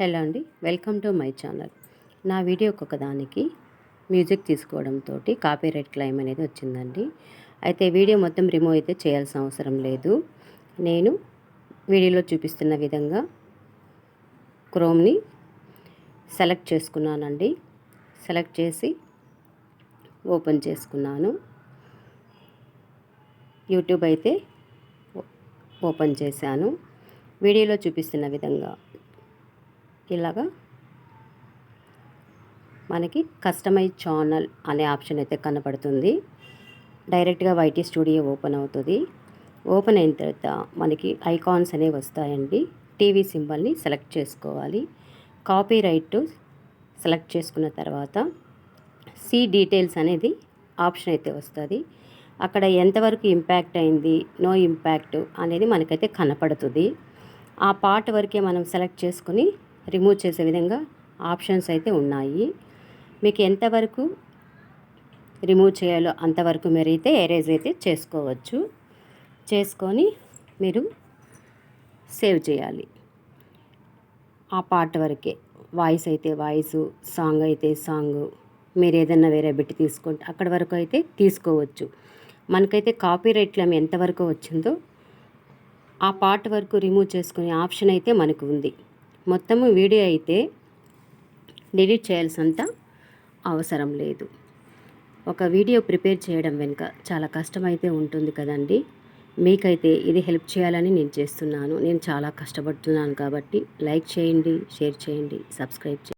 Hello అండి welcome to my channel. నా video ఒకదానికి మ్యూజిక్ తీసుకోవడంతో కాపీరైట్ క్లైమ్ అనేది వచ్చిందండి. అయితే వీడియో మొత్తం రిమూవ్ అయితే చేయాల్సిన అవసరం లేదు. నేను వీడియోలో చూపిస్తున్న విధంగా క్రోమ్ని సెలెక్ట్ చేసుకున్నానండి. సెలెక్ట్ చేసి ఓపెన్ చేసుకున్నాను. యూట్యూబ్ అయితే ఓపెన్ చేశాను. వీడియోలో చూపిస్తున్న విధంగా ఇలాగా మనకి కస్టమైజ్ ఛానల్ అనే ఆప్షన్ అయితే కనపడుతుంది. డైరెక్ట్గా వైటీ స్టూడియో ఓపెన్ అవుతుంది. ఓపెన్ అయిన తర్వాత మనకి ఐకాన్స్ అనేవి వస్తాయండి. టీవీ సింబల్ని సెలెక్ట్ చేసుకోవాలి. కాపీ రైట్ సెలెక్ట్ చేసుకున్న తర్వాత సి డీటెయిల్స్ అనేది ఆప్షన్ అయితే వస్తుంది. అక్కడ ఎంతవరకు ఇంపాక్ట్ అయింది నో ఇంపాక్ట్ అనేది మనకైతే కనపడుతుంది. ఆ పార్ట్ వరకే మనం సెలెక్ట్ చేసుకొని రిమూవ్ చేసే విధంగా ఆప్షన్స్ అయితే ఉన్నాయి. మీకు ఎంతవరకు రిమూవ్ చేయాలో అంతవరకు మీరు అయితే ఎరేజ్ అయితే చేసుకోవచ్చు. చేసుకొని మీరు సేవ్ చేయాలి. ఆ పార్ట్ వరకే వాయిస్ అయితే వాయిస్ సాంగ్ అయితే సాంగ్ మీరు ఏదన్నా వేరే బిట్ తీసుకుంటే అక్కడ వరకు అయితే తీసుకోవచ్చు. మనకైతే కాపీ రైట్లో ఎంతవరకు వచ్చిందో ఆ పార్ట్ వరకు రిమూవ్ చేసుకునే ఆప్షన్ అయితే మనకు ఉంది. మొత్తము వీడియో అయితే డిలీట్ చేయాల్సినంత అవసరం లేదు. ఒక వీడియో ప్రిపేర్ చేయడం వెనుక చాలా కష్టమైతే ఉంటుంది కదండి. మీకైతే ఇది హెల్ప్ చేయాలని నేను చేస్తున్నాను. నేను చాలా కష్టపడుతున్నాను కాబట్టి లైక్ చేయండి షేర్ చేయండి సబ్స్క్రైబ్ చేయండి.